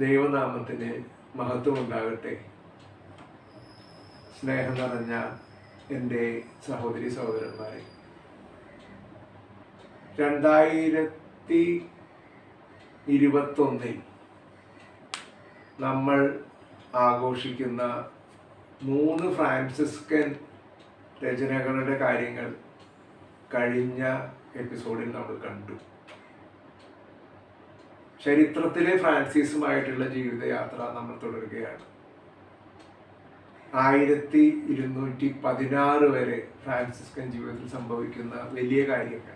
ദൈവനാമത്തിന് മഹത്വമുണ്ടാകട്ടെ. സ്നേഹം നിറഞ്ഞ എന്റെ സഹോദരി സഹോദരന്മാരെ രണ്ടായിരത്തി ഇരുപത്തൊന്നിൽ നമ്മൾ ആഘോഷിക്കുന്ന മൂന്ന് ഫ്രാൻസിസ്കൻ രചനകളുടെ കാര്യങ്ങൾ കഴിഞ്ഞ എപ്പിസോഡിൽ നമ്മൾ കണ്ടു. ചരിത്രത്തിലെ ഫ്രാൻസിസുമായിട്ടുള്ള ജീവിതയാത്ര നമ്മൾ തുടരുകയാണ്. ആയിരത്തി ഇരുന്നൂറ്റി പതിനാറ് വരെ ഫ്രാൻസിസ്കൻ ജീവിതത്തിൽ സംഭവിക്കുന്ന വലിയ കാര്യങ്ങൾ.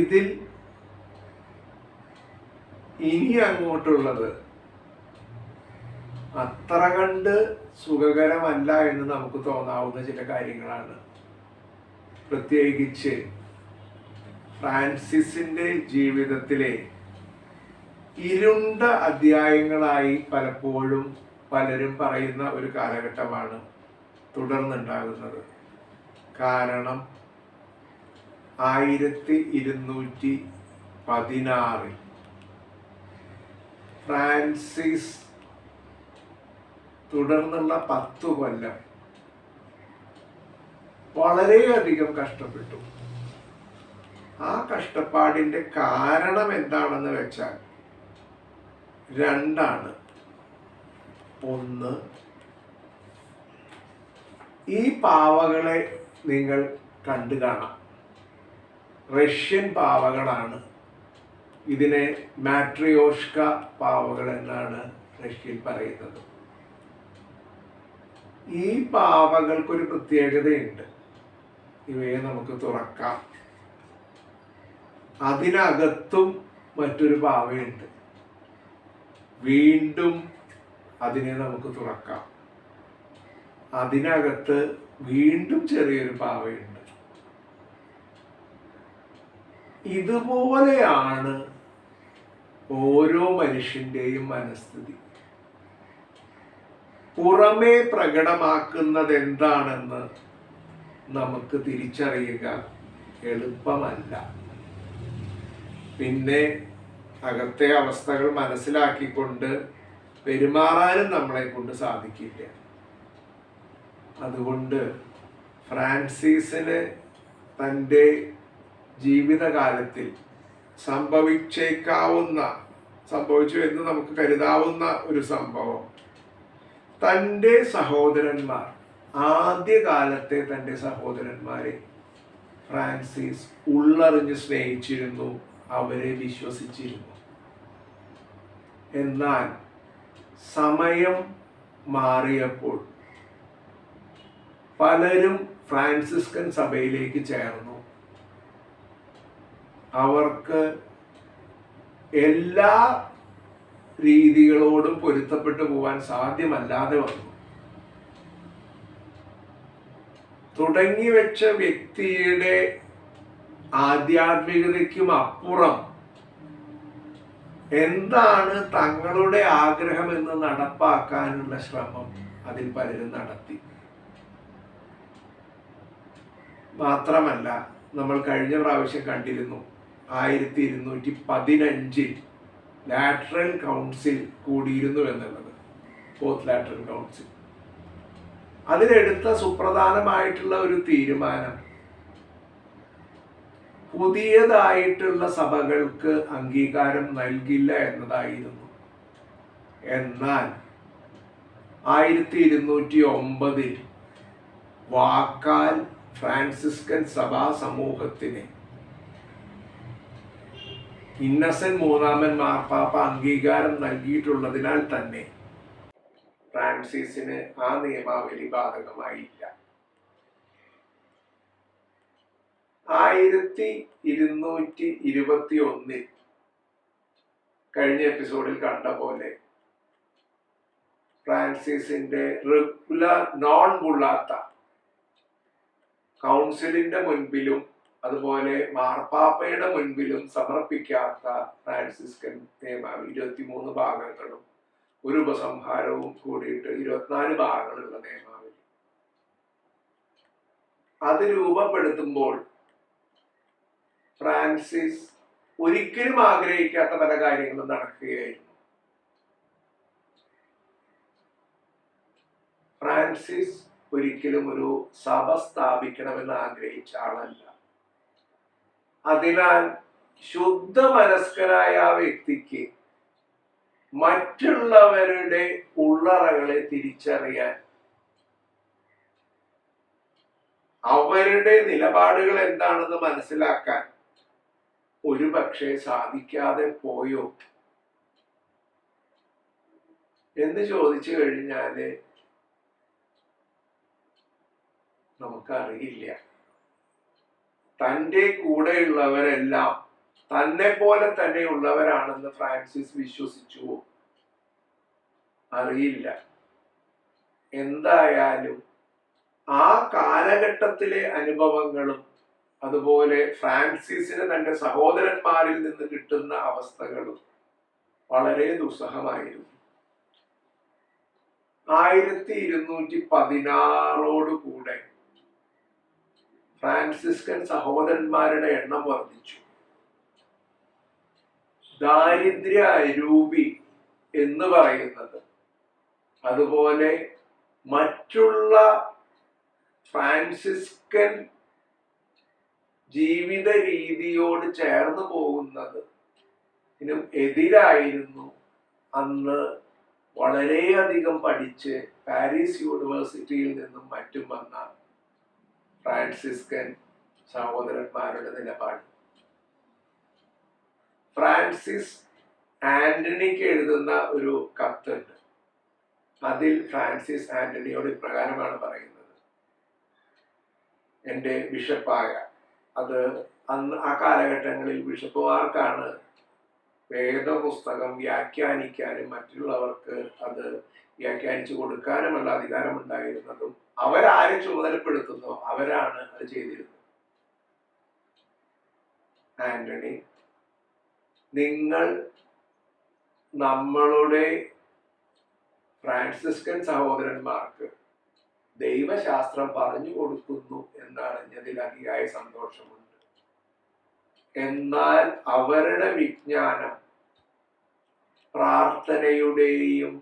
ഇതിൽ ഇനി അങ്ങോട്ടുള്ളത് അത്ര കണ്ട് സുഖകരമല്ല എന്ന് നമുക്ക് തോന്നാവുന്ന ചില കാര്യങ്ങളാണ്. പ്രത്യേകിച്ച് ഫ്രാൻസിസിന്റെ ജീവിതത്തിലെ ഇരുണ്ട അധ്യായങ്ങളായി പലപ്പോഴും പലരും പറയുന്ന ഒരു കാലഘട്ടമാണ് തുടർന്നുണ്ടാകുന്നത്. കാരണം ആയിരത്തി ഇരുന്നൂറ്റി പതിനാറിൽ ഫ്രാൻസിസ് തുടർന്നുള്ള പത്തു കൊല്ലം വളരെയധികം കഷ്ടപ്പെട്ടു. ആ കഷ്ടപ്പാടിന്റെ കാരണം എന്താണെന്ന് വെച്ചാൽ രണ്ടാണ്. ഒന്ന് ഈ പാവകളെ നിങ്ങൾ കണ്ടു കാണാം. റഷ്യൻ പാവകളാണ്. ഇതിനെ മാട്രിയോഷ്ക പാവകൾ എന്നാണ് റഷ്യയിൽ പറയുന്നത്. ഈ പാവകൾക്കൊരു പ്രത്യേകതയുണ്ട്. ഇവയെ നമുക്ക് തുറക്കാം. അതിനകത്തും മറ്റൊരു പാവയുണ്ട് വീണ്ടും അതിനെ നമുക്ക് തുറക്കാം. അതിനകത്ത് വീണ്ടും ചെറിയൊരു പാവയുണ്ട് ഇതുപോലെയാണ് ഓരോ മനുഷ്യന്റെയും മനസ്ഥിതി. പുറമേ പ്രകടമാക്കുന്നത് എന്താണെന്ന് നമുക്ക് തിരിച്ചറിയുക എളുപ്പമല്ല. പിന്നെ അകത്തെ അവസ്ഥകൾ മനസ്സിലാക്കിക്കൊണ്ട് പെരുമാറാനും നമ്മളെ കൊണ്ട് സാധിക്കില്ല. അതുകൊണ്ട് ഫ്രാൻസിസിന് തന്റെ ജീവിതകാലത്തിൽ സംഭവിച്ചേക്കാവുന്ന സംഭവിച്ചു എന്ന് നമുക്ക് കരുതാവുന്ന ഒരു സംഭവം. തന്റെ സഹോദരന്മാർ ആദ്യകാലത്തെ തന്റെ സഹോദരന്മാരെ ഫ്രാൻസിസ് ഉള്ളറിഞ്ഞ് സ്നേഹിച്ചിരുന്നു. അവരെ വിശ്വസിച്ചിരുന്നു. എന്നാൽ സമയം മാറിയപ്പോൾ പലരും ഫ്രാൻസിസ്കൻ സഭയിലേക്ക് ചേർന്നു. അവർക്ക് എല്ലാ രീതികളോടും പൊരുത്തപ്പെട്ടു പോവാൻ സാധ്യമല്ലാതെ വന്നു. തുടങ്ങി വെച്ച വ്യക്തിയുടെ ആധ്യാത്മികതയ്ക്കും അപ്പുറം. എന്താണ് തങ്ങളുടെ ആഗ്രഹം എന്ന് നടപ്പാക്കാനുള്ള ശ്രമം അതിൽ പലരും നടത്തി. മാത്രമല്ല നമ്മൾ കഴിഞ്ഞ പ്രാവശ്യം കണ്ടിരുന്നു ആയിരത്തി ഇരുന്നൂറ്റി പതിനഞ്ചിൽ ലാറ്ററൽ കൗൺസിൽ കൂടിയിരുന്നു എന്നുള്ളത്. Fourth lateral council. അതിലെടുത്ത സുപ്രധാനമായിട്ടുള്ള ഒരു തീരുമാനം പുതിയതായിട്ടുള്ള സഭകൾക്ക് അംഗീകാരം നൽകില്ല എന്നതായിരുന്നു. എന്നാൽ ആയിരത്തി ഇരുന്നൂറ്റി ഒമ്പതിൽ വാക്കാൽ ഫ്രാൻസിസ്കൻ സഭാ സമൂഹത്തിന് ഇന്നസെൻ മൂന്നാമൻ മാർപ്പാപ്പ അംഗീകാരം നൽകിയിട്ടുള്ളതിനാൽ തന്നെ ഫ്രാൻസിസിന് ആ നിയമാവലി ബാധകമായില്ല. ആയിരത്തി ഇരുന്നൂറ്റി ഇരുപത്തി ഒന്നിൽ കഴിഞ്ഞ എപ്പിസോഡിൽ കണ്ട പോലെ ഫ്രാൻസിസിന്റെ റെഗുലർ നോൺ ബുള്ളാത്ത കൗൺസിലിന്റെ മുൻപിലും അതുപോലെ മാർപ്പാപ്പയുടെ മുൻപിലും സമർപ്പിക്കാത്ത ഫ്രാൻസിസ്കൻ നിയമം ഇരുപത്തിമൂന്ന് ഭാഗങ്ങളും ഒരു ഉപസംഹാരവും കൂടിയിട്ട് ഇരുപത്തിനാല് ഭാഗങ്ങളുള്ള നിയമാവലി അത് രൂപപ്പെടുത്തുമ്പോൾ ഫ്രാൻസിസ് ഒരിക്കലും ആഗ്രഹിക്കാത്ത പല കാര്യങ്ങളും നടക്കുകയായിരുന്നു. ഫ്രാൻസിസ് ഒരിക്കലും ഒരു സഭ സ്ഥാപിക്കണമെന്ന് ആഗ്രഹിച്ച ആളല്ല. അതിനാൽ ശുദ്ധ മനസ്കരായ ആ വ്യക്തിക്ക് മറ്റുള്ളവരുടെ ഉള്ളറകളെ തിരിച്ചറിയാൻ അവരുടെ നിലപാടുകൾ എന്താണെന്ന് മനസ്സിലാക്കാൻ ഒരു പക്ഷേ സാധിക്കാതെ പോയോ? എന്ന് ചോദിച്ചു കഴിഞ്ഞാൽ നമുക്കറിയില്ല. തന്റെ കൂടെയുള്ളവരെല്ലാം തന്നെ പോലെ തന്നെയുള്ളവരാണെന്ന് ഫ്രാൻസിസ് വിശ്വസിച്ചു അറിയില്ല. എന്തായാലും ആ കാലഘട്ടത്തിലെ അനുഭവങ്ങളും അതുപോലെ ഫ്രാൻസിസിന് തന്റെ സഹോദരന്മാരിൽ നിന്ന് കിട്ടുന്ന അവസ്ഥകളും വളരെ ദുസ്സഹമായിരുന്നു. ആയിരത്തി ഇരുന്നൂറ്റി പതിനാറോടുകൂടെ ഫ്രാൻസിസ്കൻ സഹോദരന്മാരുടെ എണ്ണം വർദ്ധിച്ചു. ദാരിദ്ര്യ അരൂപി എന്ന് പറയുന്നത് അതുപോലെ മറ്റുള്ള ഫ്രാൻസിസ്കൻ ജീവിത രീതിയോട് ചേർന്ന് പോകുന്നത് ഇതിനും എതിരായിരുന്നു. അന്ന് വളരെയധികം പഠിച്ച് പാരീസ് യൂണിവേഴ്സിറ്റിയിൽ നിന്നും മറ്റും വന്ന ഫ്രാൻസിസ്കൻ സഹോദരന്മാരുടെ നിലപാട്. ഫ്രാൻസിസ് ആന്റണിക്ക് എഴുതുന്ന ഒരു കത്തുണ്ട്. അതിൽ ഫ്രാൻസിസ് ആന്റണിയോട് ഇപ്രകാരമാണ് പറയുന്നത്. എന്റെ ബിഷപ്പായ അത് അന്ന് ആ കാലഘട്ടങ്ങളിൽ ബിഷപ്പുമാർക്കാണ് വേദപുസ്തകം വ്യാഖ്യാനിക്കാനും മറ്റുള്ളവർക്ക് അത് വ്യാഖ്യാനിച്ചു കൊടുക്കാനുമുള്ള അധികാരമുണ്ടായിരുന്നതും അവരാരെ ചുമതലപ്പെടുത്തുന്നോ അവരാണ് അത് ചെയ്തിരുന്നത്. ആന്റണി നിങ്ങൾ നമ്മളുടെ ഫ്രാൻസിസ്കൻ സഹോദരന്മാർക്ക് ദൈവശാസ്ത്രം പറഞ്ഞു കൊടുക്കുന്നു എന്നറിഞ്ഞതിൽ അതിയായ സന്തോഷമുണ്ട്. എന്നാൽ അവരുടെ വിജ്ഞാനം പ്രാർത്ഥനയുടെയും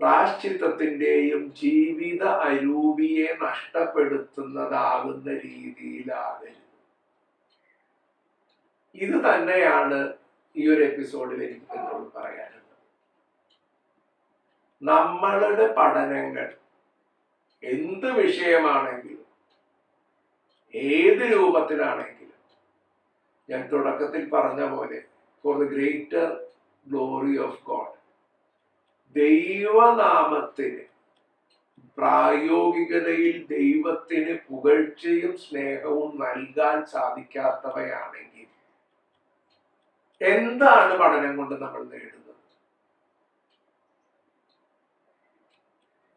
പ്രാശ്ചിത്തത്തിന്റെയും ജീവിത അരൂപിയെ നഷ്ടപ്പെടുത്തുന്നതാകുന്ന രീതിയിലാകരുത്. ഇത് തന്നെയാണ് ഈ ഒരു എപ്പിസോഡിൽ എനിക്ക് നിങ്ങളോട് പറയാനുള്ളത്. നമ്മളുടെ പഠനങ്ങൾ. എന്ത് വിഷയമാണെങ്കിലും ഏത് രൂപത്തിലാണെങ്കിലും. ഞാൻ തുടക്കത്തിൽ പറഞ്ഞ പോലെ for the greater glory of God ദൈവനാമത്തിന് പ്രായോഗികതയിൽ ദൈവത്തിന് പുകഴ്ചയും സ്നേഹവും നൽകാൻ സാധിക്കാത്തവയാണെങ്കിൽ എന്താണ് പഠനം കൊണ്ട് നമ്മൾ നേടുന്നത്?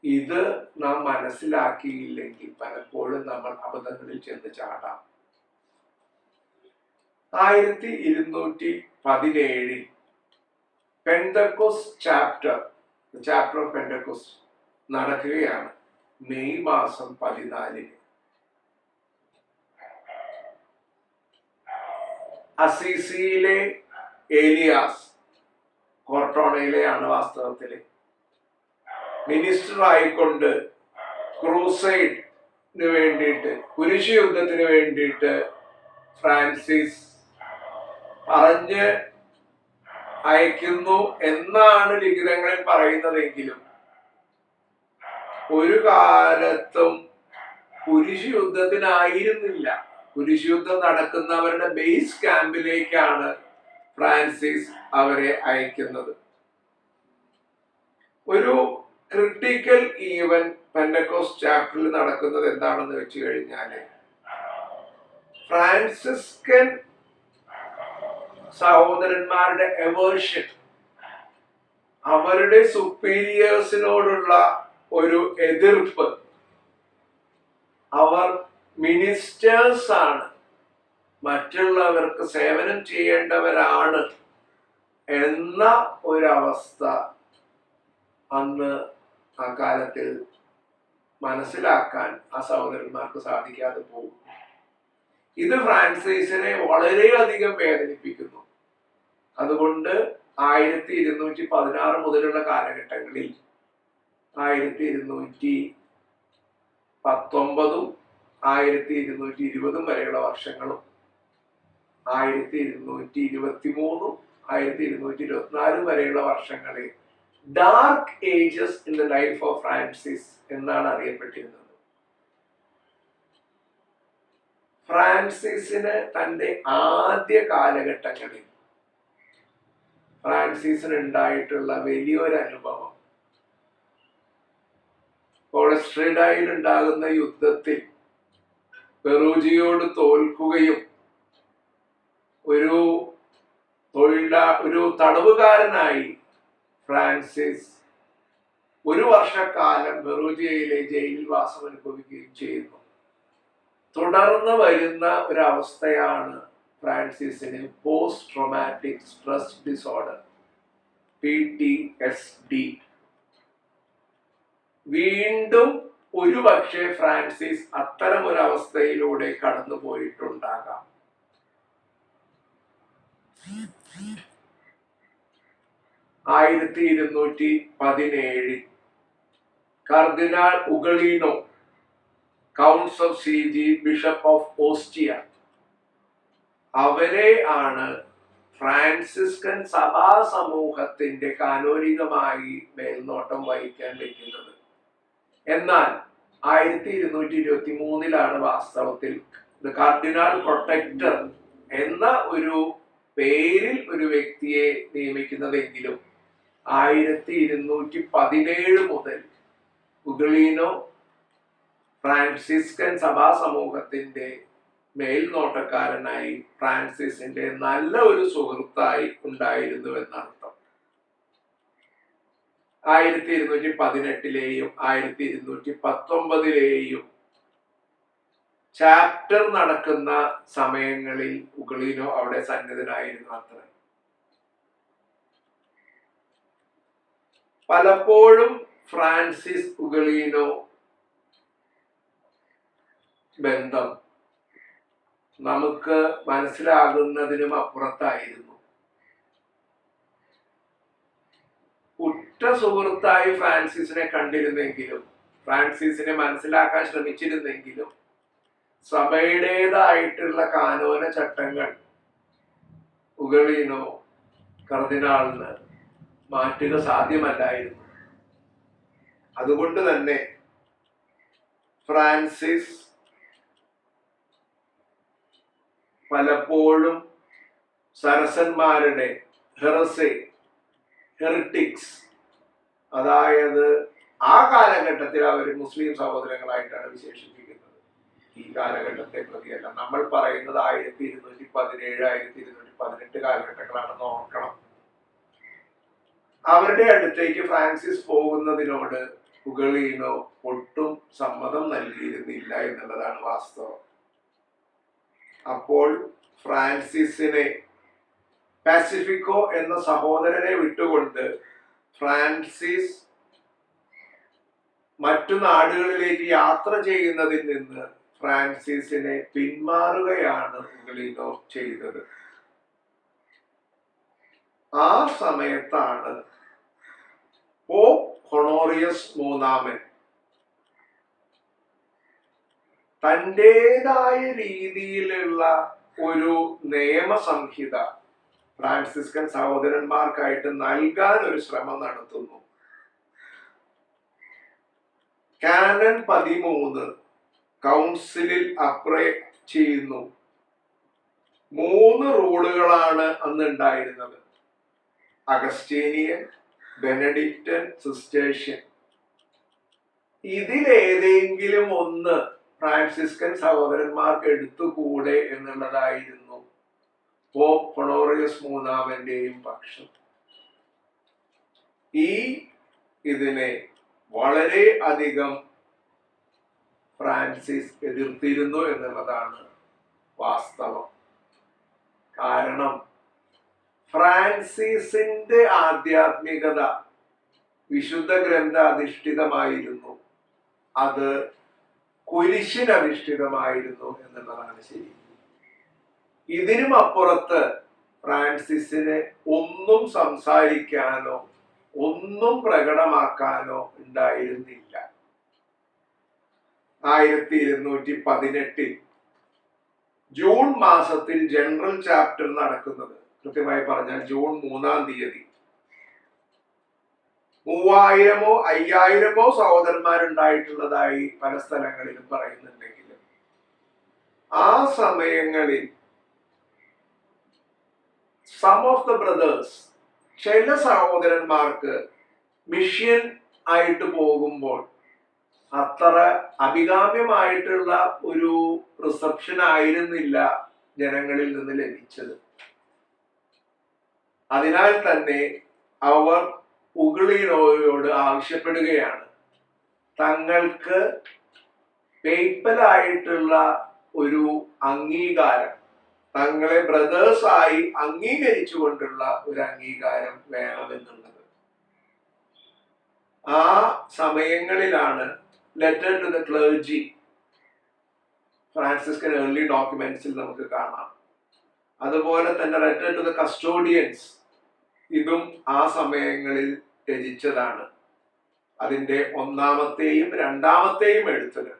ഇത് നാം മനസ്സിലാക്കിയില്ലെങ്കിൽ പലപ്പോഴും നമ്മൾ അബദ്ധങ്ങളിൽ ചെന്ന് ചാടാം. ആയിരത്തി ഇരുന്നൂറ്റി പതിനേഴിൽ Pentecost chapter chapter of Pentecost നടക്കുകയാണ്. മെയ് മാസം പതിനാലിന്. അസീസിയിലെ ഏലിയാസ് കോർട്ടോണയിലെയാണ് വാസ്തവത്തിൽ മിനിസ്റ്റർ ആയിക്കൊണ്ട് ക്രൂസൈഡിന് വേണ്ടിയിട്ട് കുരിശ് യുദ്ധത്തിന് വേണ്ടിയിട്ട് ഫ്രാൻസിസ് പറഞ്ഞ് അയക്കുന്നു എന്നാണ് ലിഖിതങ്ങളിൽ പറയുന്നതെങ്കിലും ഒരു കാലത്തും കുരിശ് യുദ്ധത്തിനായിരുന്നില്ല കുരിശ് യുദ്ധം നടക്കുന്നവരുടെ ബേസ് ക്യാമ്പിലേക്കാണ് ഫ്രാൻസിസ് അവരെ അയക്കുന്നത്. ഒരു ക്രിട്ടിക്കൽ ഈവൻ പെൻഡക്കോസ് ചാപ്റ്ററിൽ നടക്കുന്നത് എന്താണെന്ന് വെച്ച് കഴിഞ്ഞാൽ ഫ്രാൻസിസ്കൻ സഹോദരന്മാരുടെ എവേർഷൻ അവരുടെ സുപ്പീരിയേഴ്സിനോടുള്ള ഒരു എതിർപ്പ് അവർ മിനിസ്റ്റേഴ്സ് ആണ്. മറ്റുള്ളവർക്ക് സേവനം ചെയ്യേണ്ടവരാണ് എന്ന ഒരവസ്ഥ അന്ന് ആ കാലത്തിൽ മനസ്സിലാക്കാൻ ആ സഹോദരന്മാർക്ക് സാധിക്കാതെ പോകും. ഇത് ഫ്രാൻസിസിനെ വളരെയധികം വേദനിപ്പിക്കുന്നു. അതുകൊണ്ട് ആയിരത്തി ഇരുന്നൂറ്റി പതിനാറ് മുതലുള്ള കാലഘട്ടങ്ങളിൽ ആയിരത്തി ഇരുന്നൂറ്റി പത്തൊമ്പതും ആയിരത്തി ഇരുന്നൂറ്റി ഇരുപതും വരെയുള്ള വർഷങ്ങളും ആയിരത്തി ഇരുന്നൂറ്റി ഇരുപത്തി മൂന്നും ആയിരത്തി ഇരുന്നൂറ്റി ഇരുപത്തിനാലും വരെയുള്ള വർഷങ്ങളിൽ dark ages in the life of Francis എന്നാണ് അറിയപ്പെട്ടിരുന്നത്. ഫ്രാൻസിസിന് തന്റെ ആദ്യ കാലഘട്ടങ്ങളിൽ ഫ്രാൻസിസിന് ഉണ്ടായിട്ടുള്ള വലിയൊരു അനുഭവം കോളസ്ട്രീഡായിൽ ഉണ്ടാകുന്ന യുദ്ധത്തിൽ പെറൂജിയോട് തോൽക്കുകയും ഒരു തൊഴിലാ ഒരു തടവുകാരനായി ഫ്രാൻസിസ് ഒരു വർഷക്കാലം ബെറൂജിയയിലെ ജയിലിൽ വാസം അനുഭവിക്കുകയും ചെയ്യുന്നു. തുടർന്ന് വരുന്ന ഒരവസ്ഥയാണ് ഫ്രാൻസിസിന് post traumatic stress disorder P T S D. വീണ്ടും ഒരുപക്ഷെ ഫ്രാൻസിസ് അത്തരം ഒരു അവസ്ഥയിലൂടെ കടന്നു പോയിട്ടുണ്ടാകാം ആയിരത്തി ഇരുന്നൂറ്റി പതിനേഴിൽ കർദിനാൾ Ugolino കൗൺസ് of C G bishop of Ostia അവരെ ആണ് ഫ്രാൻസിസ്കൻ സഭാ സമൂഹത്തിന്റെ കാനോനികമായി മേൽനോട്ടം വഹിക്കാൻ വയ്ക്കുന്നത് എന്നാൽ ആയിരത്തി ഇരുന്നൂറ്റി ഇരുപത്തി മൂന്നിലാണ് വാസ്തവത്തിൽ കാർഡിനാൾ പ്രൊട്ടക്ടർ എന്ന ഒരു പേരിൽ ഒരു വ്യക്തിയെ നിയമിക്കുന്നതെങ്കിലും ആയിരത്തി ഇരുന്നൂറ്റി പതിനേഴ് മുതൽ ഉഗളീനോ ഫ്രാൻസിസ്കൻ സഭാ സമൂഹത്തിന്റെ മേൽനോട്ടക്കാരനായി ഫ്രാൻസിസിന്റെ നല്ല ഒരു സുഹൃത്തായി ഉണ്ടായിരുന്നു എന്നർത്ഥം. ആയിരത്തി ഇരുന്നൂറ്റി പതിനെട്ടിലെയും ആയിരത്തി ഇരുന്നൂറ്റി പത്തൊമ്പതിലെയും ചാപ്റ്റർ നടക്കുന്ന സമയങ്ങളിൽ ഉഗളീനോ അവിടെ സന്നിധനായിരുന്നു അത്ര. പലപ്പോഴും ഫ്രാൻസിസ് ഉഗളീനോ ബന്ധം നമുക്ക് മനസ്സിലാകുന്നതിനും അപ്പുറത്തായിരുന്നു. ഉറ്റ സുഹൃത്തായി ഫ്രാൻസിസിനെ കണ്ടിരുന്നെങ്കിലും ഫ്രാൻസിസിനെ മനസ്സിലാക്കാൻ ശ്രമിച്ചിരുന്നെങ്കിലും സഭയുടേതായിട്ടുള്ള കാനോന ചട്ടങ്ങൾ ഉഗളീനോ കർദിനാളിന് മാറ്റുക സാധ്യമല്ലായിരുന്നു. അതുകൊണ്ട് തന്നെ ഫ്രാൻസിസ് പലപ്പോഴും സരസന്മാരുടെ ഹെറസെ ഹെറിറ്റിക്സ് അതായത് ആ കാലഘട്ടത്തിൽ അവർ മുസ്ലിം സഹോദരങ്ങളായിട്ടാണ് വിശേഷിപ്പിക്കുന്നത്. ഈ കാലഘട്ടത്തെ പ്രതിയല്ല. നമ്മൾ പറയുന്നത് ആയിരത്തി ഇരുന്നൂറ്റി പതിനേഴ് ആയിരത്തി ഇരുന്നൂറ്റി പതിനെട്ട് കാലഘട്ടങ്ങളാണെന്ന് ഓർക്കണം. അവരുടെ അടുത്തേക്ക് ഫ്രാൻസിസ് പോകുന്നതിനോട് പുകളീനോ ഒട്ടും സമ്മതം നൽകിയിരുന്നില്ല എന്നുള്ളതാണ് വാസ്തവം. അപ്പോൾ ഫ്രാൻസിസിനെ പാസിഫിക്കോ എന്ന സഹോദരനെ വിട്ടുകൊണ്ട് ഫ്രാൻസിസ് മറ്റു നാടുകളിലേക്ക് യാത്ര ചെയ്യുന്നതിൽ നിന്ന് ഫ്രാൻസിസിനെ പിന്മാറുകയാണ് ഉഗളിനോ ചെയ്തത്. ആ സമയത്താണ് പോപ്പ് ഹൊണോറിയസ് മൂന്നാമൻ. തന്റെതായ രീതിയിലുള്ള ഒരു നിയമസംഹിത ഫ്രാൻസിസ്കൻ സഹോദരന്മാർക്കായിട്ട് നൽകാൻ ഒരു ശ്രമം നടത്തുന്നു. കാനൻ പതിമൂന്ന് കൗൺസിലിൽ അപ്രേ ചെയ്യുന്നു. മൂന്ന് റൂളുകളാണ് അന്ന് ഉണ്ടായിരുന്നത്. Augustinian Benedictine Cistercian. ഇതിലേതെങ്കിലും ഒന്ന് ഫ്രാൻസിസ്കൻ സഹോദരന്മാർക്ക് എടുത്തുകൂടെ എന്നുള്ളതായിരുന്നു പോപ്പ് ഹൊണോറിയസ് മൂന്നാമന്റെയും പക്ഷം. ഈ ഇതിനെ വളരെ അധികം ഫ്രാൻസിസ് എതിർത്തിരുന്നു എന്നുള്ളതാണ് വാസ്തവം. കാരണം ഫ്രാൻസിസിന്റെ ആധ്യാത്മികത വിശുദ്ധ ഗ്രന്ഥ അധിഷ്ഠിതമായിരുന്നു അത് കുരിശിനധിഷ്ഠിതമായിരുന്നു എന്നുള്ളതാണ് ശരി. ഇതിനും അപ്പുറത്ത് ഫ്രാൻസിസിന് ഒന്നും സംസാരിക്കാനോ ഒന്നും പ്രകടമാക്കാനോ ഉണ്ടായിരുന്നില്ല. ആയിരത്തി ഇരുന്നൂറ്റി പതിനെട്ടിൽ ജൂൺ മാസത്തിൽ ജനറൽ ചാപ്റ്റർ നടക്കുന്നത് കൃത്യമായി പറഞ്ഞാൽ ജൂൺ മൂന്നാം തീയതി. മൂവായിരമോ അയ്യായിരമോ സഹോദരന്മാരുണ്ടായിട്ടുള്ളതായി പല സ്ഥലങ്ങളിലും പറയുന്നുണ്ടെങ്കിലും ആ സമയങ്ങളിൽ സം ഓഫ് ദ ബ്രദേഴ്സ് ചില സഹോദരന്മാർക്ക് മിഷ്യൻ ആയിട്ട് പോകുമ്പോൾ അത്ര അഭികാമ്യമായിട്ടുള്ള ഒരു റിസപ്ഷൻ ആയിരുന്നില്ല ജനങ്ങളിൽ നിന്ന് ലഭിച്ചത്. അതിനാൽ തന്നെ അവർ ഉഗളിനോയോട് ആവശ്യപ്പെടുകയാണ്. തങ്ങൾക്ക് പേപ്പലായിട്ടുള്ള ഒരു അംഗീകാരം തങ്ങളെ ബ്രദേഴ്സായി അംഗീകരിച്ചുകൊണ്ടുള്ള ഒരു അംഗീകാരം വേണമെന്നുള്ളത്. ആ സമയങ്ങളിലാണ് letter to the clergy Franciscan early ഡോക്യുമെന്റ്സിൽ നമുക്ക് കാണാം. അതുപോലെ തന്നെ ലെറ്റർ ടു ദ കസ്റ്റോഡിയൻസ് ഇതും ആ സമയങ്ങളിൽ രചിച്ചതാണ് അതിന്റെ ഒന്നാമത്തെയും രണ്ടാമത്തെയും എഴുത്തുകൾ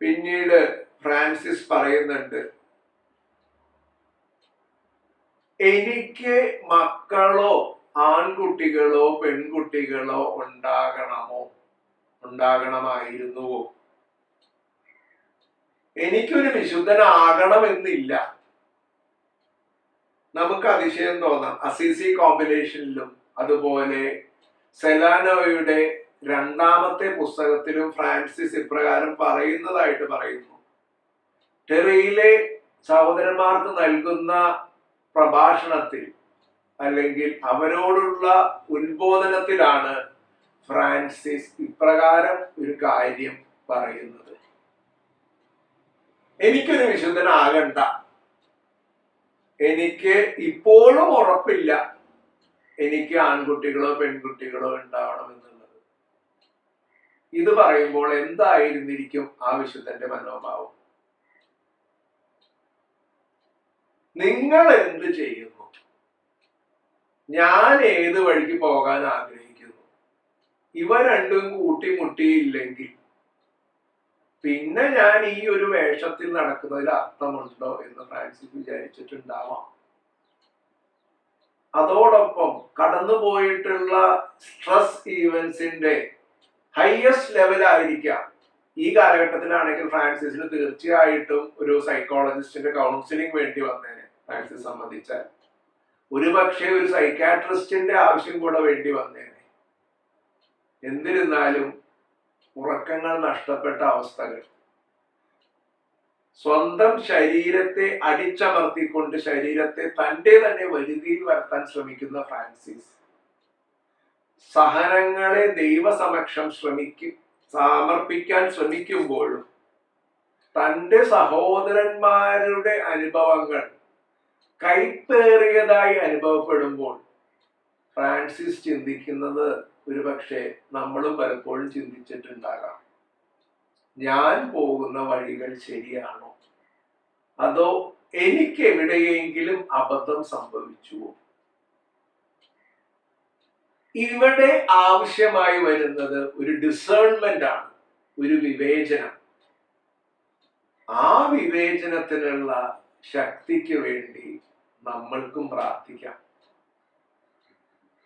പിന്നീട് ഫ്രാൻസിസ് പറയുന്നുണ്ട് എനിക്ക് മക്കളോ ആൺകുട്ടികളോ പെൺകുട്ടികളോ ഉണ്ടാകണമോ? ഉണ്ടാകണമായിരുന്നുവോ? എനിക്കൊരു വിശുദ്ധനാകണമെന്നില്ല. നമുക്ക് അതിശയം തോന്നാം. അസിസി കോമ്പിനേഷനിലും അതുപോലെ സെലാനോയുടെ രണ്ടാമത്തെ പുസ്തകത്തിലും ഫ്രാൻസിസ് ഇപ്രകാരം പറയുന്നതായിട്ട് പറയുന്നു. ടെറിയിലെ സഹോദരന്മാർക്ക് നൽകുന്ന പ്രഭാഷണത്തിൽ അല്ലെങ്കിൽ അവരോടുള്ള ഉത്ബോധനത്തിലാണ് ഫ്രാൻസിസ് ഇപ്രകാരം ഒരു കാര്യം പറയുന്നത്. എനിക്കൊരു വിശുദ്ധനാകണ്ട. എനിക്ക് ഇപ്പോഴും ഉറപ്പില്ല എനിക്ക് ആൺകുട്ടികളോ പെൺകുട്ടികളോ ഉണ്ടാവണമെന്നുള്ളത് ഇത് പറയുമ്പോൾ എന്തായിരുന്നിരിക്കും ആ വിശുദ്ധന്റെ മനോഭാവം? നിങ്ങൾ എന്ത് ചെയ്യുന്നു? ഞാൻ ഏത് വഴിക്ക് പോകാൻ ആഗ്രഹിക്കുന്നു? ഇവ രണ്ടും കൂട്ടിമുട്ടിയില്ലെങ്കിൽ പിന്നെ ഞാൻ ഈ ഒരു വേഷത്തിൽ നടക്കുന്നതിൽ അർത്ഥമുണ്ടോ എന്ന് ഫ്രാൻസിസ് വിചാരിച്ചിട്ടുണ്ടാവാം. അതോടൊപ്പം കടന്നുപോയിട്ടുള്ള സ്ട്രെസ് ഈവൻസിന്റെ ഹയസ്റ്റ് ലെവലായിരിക്കാം ഈ കാലഘട്ടത്തിലാണെങ്കിൽ ഫ്രാൻസിസിന് തീർച്ചയായിട്ടും ഒരു സൈക്കോളജിസ്റ്റിന്റെ കൗൺസിലിംഗ് വേണ്ടി വന്നേനെ ഫ്രാൻസിസ് സംബന്ധിച്ചാൽ ഒരുപക്ഷെ ഒരു സൈക്കാട്രിസ്റ്റിന്റെ ആവശ്യം കൂടെ വേണ്ടി വന്നേനെ. എന്നിരുന്നാലും ഉറക്കങ്ങൾ നഷ്ടപ്പെട്ട അവസ്ഥകൾ. സ്വന്തം ശരീരത്തെ അടിച്ചമർത്തിക്കൊണ്ട് ശരീരത്തെ തന്റെ തന്നെ വരുതിയിൽ വരുത്താൻ ശ്രമിക്കുന്ന ഫ്രാൻസിസ്. സഹനങ്ങളെ ദൈവസമക്ഷം ശ്രമിക്കും സമർപ്പിക്കാൻ ശ്രമിക്കുമ്പോഴും തന്റെ സഹോദരന്മാരുടെ അനുഭവങ്ങൾ കൈപ്പേറിയതായി അനുഭവപ്പെടുമ്പോൾ ഫ്രാൻസിസ് ചിന്തിക്കുന്നത് ഒരുപക്ഷെ നമ്മളും പലപ്പോഴും ചിന്തിച്ചിട്ടുണ്ടാകാം. ഞാൻ പോകുന്ന വഴികൾ ശരിയാണോ? അതോ എനിക്ക് എവിടെയെങ്കിലും അബദ്ധം സംഭവിച്ചുവോ? ഇവിടെ ആവശ്യമായി വരുന്നത് ഒരു ഡിസേൺമെന്റ് ആണ് ഒരു വിവേചനം. ആ വിവേചനത്തിനുള്ള ശക്തിക്ക് വേണ്ടി നമ്മൾക്കും പ്രാർത്ഥിക്കാം.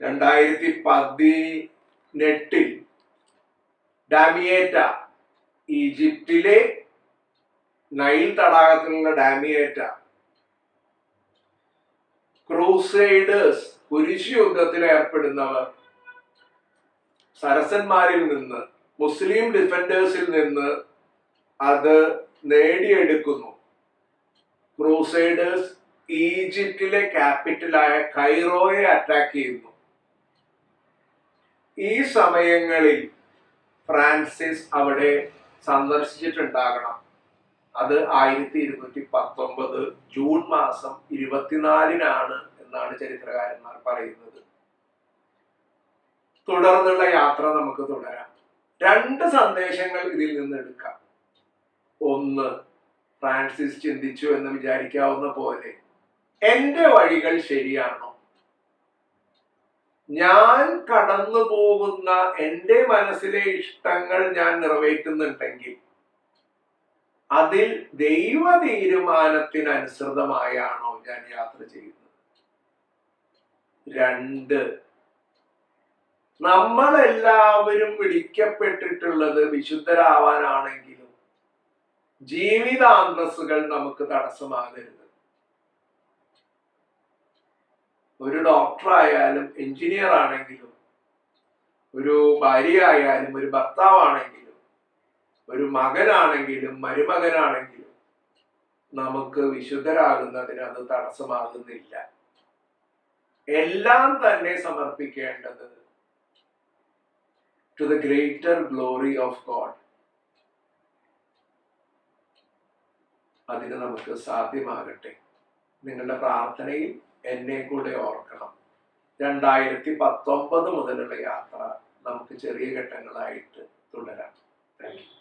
രണ്ടായിരത്തി പതിനെട്ടിൽ ഡാമിയേറ്റ ഈജിപ്തിലെ നൈൽ തടാകത്തിലുള്ള ഡാമിയേറ്റ ക്രൂസൈഡേഴ്സ് കുരിശ് യുദ്ധത്തിൽ ഏർപ്പെടുന്നവർ. സരസന്മാരിൽ നിന്ന് മുസ്ലിം ഡിഫൻഡേഴ്സിൽ നിന്ന് അത് നേടിയെടുക്കുന്നു. ക്രൂസൈഡേഴ്സ് ഈജിപ്തിലെ ക്യാപിറ്റലായ കൈറോയെ അറ്റാക്ക് ചെയ്യുന്നു. ഈ സമയങ്ങളിൽ ഫ്രാൻസിസ് അവിടെ സന്ദർശിച്ചിട്ടുണ്ടാകണം. അത് ആയിരത്തി ഇരുന്നൂറ്റി പത്തൊമ്പത് ജൂൺ മാസം ഇരുപത്തിനാലിനാണ് എന്നാണ് ചരിത്രകാരന്മാർ പറയുന്നത്. തുടർന്നുള്ള യാത്ര നമുക്ക് തുടരാം. രണ്ട് സന്ദേശങ്ങൾ ഇതിൽ നിന്ന് എടുക്കാം. ഒന്ന് ഫ്രാൻസിസ് ചിന്തിച്ചു എന്ന് വിചാരിക്കാവുന്ന പോലെ എന്റെ വഴികൾ ശരിയാണോ? ഞാൻ കടന്നു പോകുന്ന എന്റെ മനസ്സിലെ ഇഷ്ടങ്ങൾ ഞാൻ നിറവേറ്റുന്നുണ്ടെങ്കിൽ അതിൽ ദൈവ തീരുമാനത്തിനനുസൃതമായാണോ ഞാൻ യാത്ര ചെയ്യുന്നത്? രണ്ട് നമ്മളെല്ലാവരും വിളിക്കപ്പെട്ടിട്ടുള്ളത് വിശുദ്ധരാവാനാണെങ്കിലും ജീവിതാന്തസ്സുകൾ നമുക്ക് തടസ്സമാകരുത്. ഒരു ഡോക്ടറായാലും എഞ്ചിനീയർ ആണെങ്കിലും ഒരു ഭാര്യയായാലും ഒരു ഭർത്താവാണെങ്കിലും ഒരു മകനാണെങ്കിലും മരുമകനാണെങ്കിലും നമുക്ക് വിശുദ്ധരാകുന്നതിന് അത് തടസ്സമാകുന്നില്ല. എല്ലാം തന്നെ സമർപ്പിക്കേണ്ടത് to the greater glory of God അതിന് നമുക്ക് സാധ്യമാകട്ടെ. നിങ്ങളുടെ പ്രാർത്ഥനയിൽ എന്നെ കൂടെ ഓർക്കണം രണ്ടായിരത്തി പത്തൊമ്പത് മുതലുള്ള യാത്ര നമുക്ക് ചെറിയ ഘട്ടങ്ങളായിട്ട് തുടരാം താങ്ക് യു.